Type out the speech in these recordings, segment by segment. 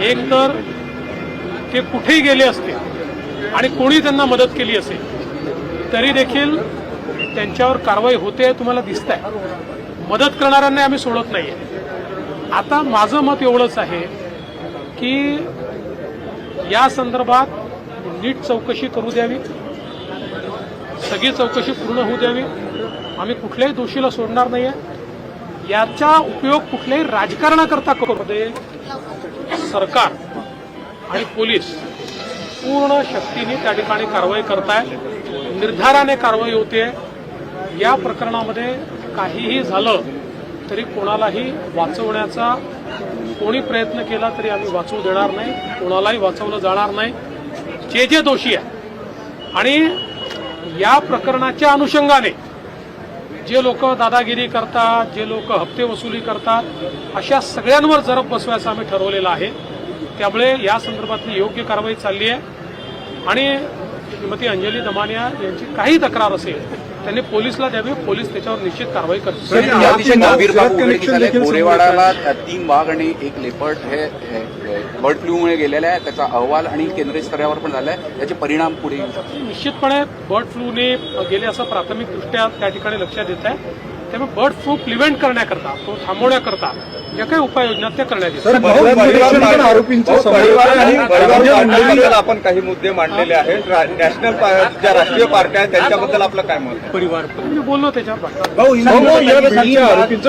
एक तर ते कुठेही गेले असते आणि कोणी त्यांना मदत केली असेल तरी देखील त्यांच्यावर कारवाई होते तुम्हाला दिसत आहे मदत करणाऱ्यांना आम्ही सोडत नाहीये. आता माझं मत एवढंच आहे की या संदर्भात नीट चौकशी करू द्यावी. सगळी चौकशी पूर्ण होऊ द्यावी. आम्ही कुठल्याही दोषीला सोडणार नाहीये. याचा उपयोग कुठल्याही राजकारणाकरता करू दे सरकार आणि पोलीस पूर्ण शक्तीने त्या ठिकाणी कारवाई करताय. निर्धाराने कारवाई होते या प्रकरणामध्ये काहीही झालं तरी कोणालाही वाचवण्याचा कोणी प्रयत्न केला तरी आम्ही वाचवू देणार नाही कोणालाही वाचवलं जाणार नाही. जे जे दोषी आहे आणि या प्रकरणाच्या अनुषंगाने जे लोक दादागिरी करतात जे लोक हप्ते वसुली करतात अशा सगळ्यांवर जरब बसवायचं आम्ही ठरवलेलं आहे. त्यामुळे या संदर्भातली योग्य कारवाई चालली आहे. आणि श्रीमती अंजली दमानिया यांची काही तक्रार असेल त्यांनी पोलिसला द्यावी पोलीस त्याच्यावर निश्चित कारवाई करतील. गोरेवाडाला तीन वाघ आणि एक लेपर्ड हे बर्ड फ्लूमुळे गेलेले आहे त्याचा अहवाल आणि केंद्रीय स्तरावर पण झालाय. त्याचे परिणाम पुढे निश्चितपणे बर्ड फ्लूने गेले असं प्राथमिकदृष्ट्या त्या ठिकाणी लक्षात येत आहे. त्यामुळे बर्ड फ्लू प्रिव्हेंट करण्याकरता तो थांबवण्याकरता ज्या काही उपाययोजना त्या करण्यात आरोपींच्या आहे परिवार म्हणजे आपण काही मुद्दे मांडलेले आहेत. नॅशनल ज्या राष्ट्रीय पार्ट्या आहेत त्यांच्याबद्दल आपलं काय मत आहे? मी बोललो त्याच्यावर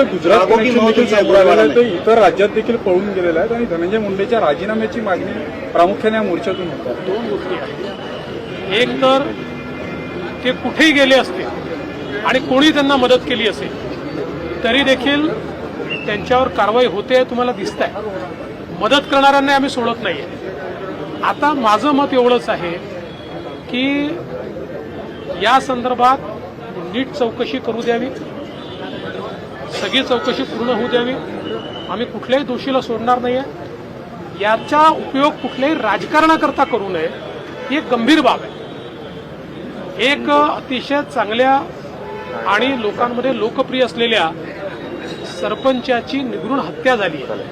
गुजरात आहे इतर राज्यात देखील पळून गेलेले आहेत आणि धनंजय मुंडेच्या राजीनाम्याची मागणी प्रामुख्याने या मोर्चातून होत. आहे दोन गोष्टी आहेत. एक तर ते कुठेही गेले असते आणि कोणी त्यांना मदत केली असेल तरी देखील त्यांच्यावर कारवाई होते तुम्हाला दिसत आहे मदत करणाऱ्यांना आम्ही सोडत नाहीये. आता माझं मत एवढंच आहे की या संदर्भात नीट चौकशी करू द्यावी. सगळी चौकशी पूर्ण होऊ द्यावी. आम्ही कुठल्याही दोषीला सोडणार नाहीये. याचा उपयोग कुठल्याही राजकारणाकरता करू नये. ही एक गंभीर बाब आहे. एक अतिशय चांगल्या आणि लोकांमध्ये लोकप्रिय असलेल्या सरपंचाची निगृण हत्या झाली आहे.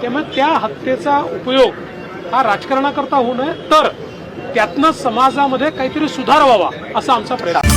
त्यामुळे त्या हत्येचा उपयोग हा राजकारणाकरता होऊ नये तर त्यातनं समाजामध्ये काहीतरी सुधार व्हावा असा आमचा प्रयत्न